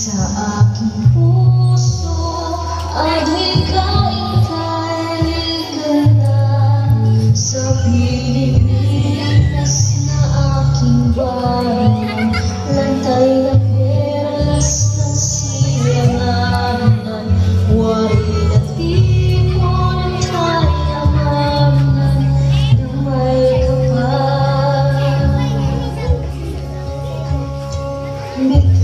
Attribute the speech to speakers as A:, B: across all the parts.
A: Sa aking puso ay di ka ikaliga na Sa Pilipinas na aking bayan. Lantay na peras ng silanganan Wari na tipon ang tayamanan Damay ka pa. Bitaw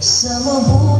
A: Samo Bog